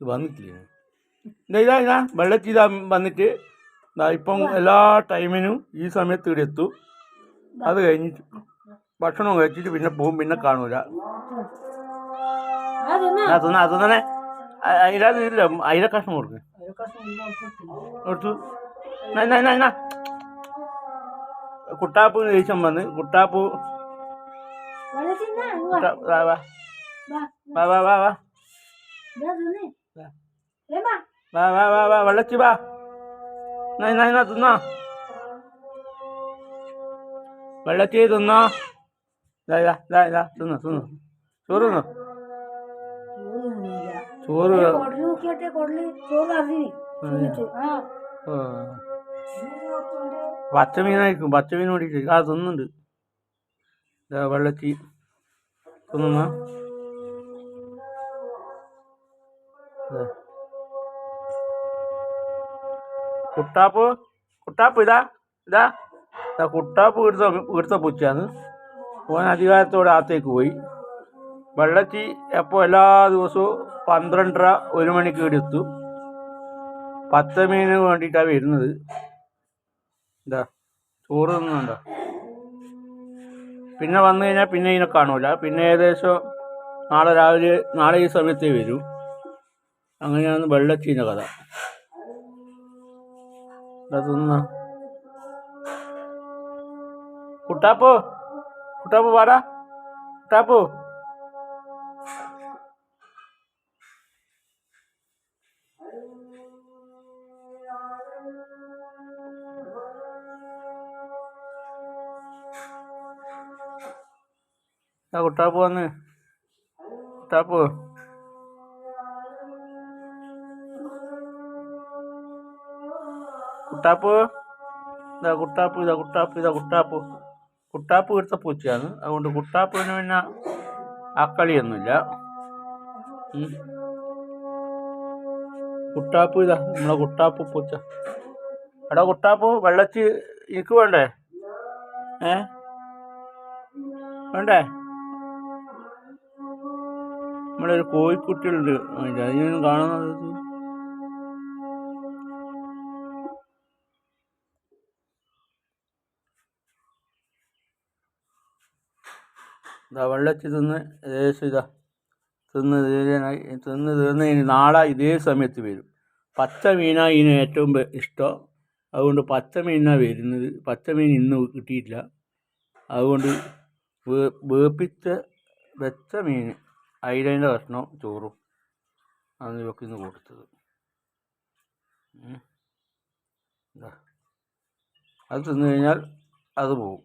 ഇത് വന്നിട്ടില്ലേ? ഇതാ ഇതാ ഇതാ വെള്ളത്തി ഇതാ വന്നിട്ട്. ഇപ്പം എല്ലാ ടൈമിനും ഈ സമയത്ത് ഇവിടെ എത്തും. അത് കഴിഞ്ഞിട്ട് ഭക്ഷണം കഴിച്ചിട്ട് പിന്നെ പോകും പിന്നെ കാണൂല. അതൊന്നും ആ തിന്നാ തിന്നണേ അതിനകത്ത് ഇല്ല അതിലെ കഷ്ണം കൊടുക്കും. കൊടുത്തു. കുട്ടാപ്പ് ദേഷ്യം വന്ന് കുട്ടാപ്പ്. വാ. വാ വാ. വാ വാ വാ വാ. വാ. വാ വാ. വാ വെള്ളച്ചി വാ. നാ നാ നാ തിന്നോ. വെള്ളച്ചി തിന്നോ. തിന്നു തിന്നു. ചോറ് തിന്നു. ചോറ് പച്ച മീനായിരിക്കും പച്ച മീൻ ഓടിക്കും ആ. തിന്നുണ്ട് വെള്ളച്ചി തിന്നുന്ന. കുട്ടാപ്പ് കുട്ടാപ്പ് ഇതാ ഇതാ. ഇതാ കുട്ടാപ്പ് വീടുത്ത വീടുത്ത പൂച്ചയാണ്. ഓൻ അധികാരത്തോടെ അകത്തേക്ക് പോയി. വെള്ളത്തി എപ്പോൾ എല്ലാ ദിവസവും പന്ത്രണ്ടര ഒരു മണിക്ക് ഇവിടെ എത്തും. മീനിന് വേണ്ടിയിട്ടാണ് വരുന്നത്. എന്താ ചോറ് തിന്നുണ്ടോ പിന്നെ വന്നു കഴിഞ്ഞാൽ പിന്നെ ഇതിനെ കാണൂല. പിന്നെ ഏകദേശം നാളെ രാവിലെ നാളെ ഈ സമയത്തേ വരൂ. അങ്ങനെയാണ് വെള്ളച്ചീന്റെ കഥ. അതൊന്ന് തിന്ന കുട്ടാപ്പോ കുട്ടാപ്പോ വാടാ. കുട്ടാപ്പോ. കുട്ടാപ്പ് വന്ന്. കുട്ടാപ്പ്. കുട്ടാപ്പ്. ഇതാ കുട്ടാപ്പ് ഇതാ കുട്ടാപ്പ് ഇതാ കുട്ടാപ്പ്. കുട്ടാപ്പ് എടുത്ത പൂച്ചയാണ്. അതുകൊണ്ട് കുട്ടാപ്പിന് പിന്നെ അക്കളിയൊന്നുമില്ല. കുട്ടാപ്പ് ഇതാ നമ്മളെ കുട്ടാപ്പ് പൂച്ച. എടാ കുട്ടാപ്പ് വെള്ളച്ചി എനിക്ക് വേണ്ടേ? ഏ? വേണ്ടേ? നമ്മളൊരു കോഴിക്കുട്ടികളുണ്ട്. അതിനൊന്നും കാണുന്നത് ഇത്. വെള്ളത്തിൽ തിന്ന് ഏകദേശം ഇതാ തിന്ന് തീരാനായി. തിന്ന് തീർന്ന് ഇനി നാളെ ഇതേ സമയത്ത് വരും. പച്ച മീനാണ് ഇതിന് ഏറ്റവും ഇഷ്ടം. അതുകൊണ്ട് പച്ച മീനാണ് വരുന്നത്. പച്ച മീൻ ഇന്ന് കിട്ടിയിട്ടില്ല. അതുകൊണ്ട് വേപ്പിച്ച വെച്ച മീൻ അയിലേന്റെ കഷ്ണവും ചോറും അന്ന് ഇവക്ക് ഇന്ന് കൊടുത്തത്. അത് തിന്നു കഴിഞ്ഞാൽ അത് പോവും.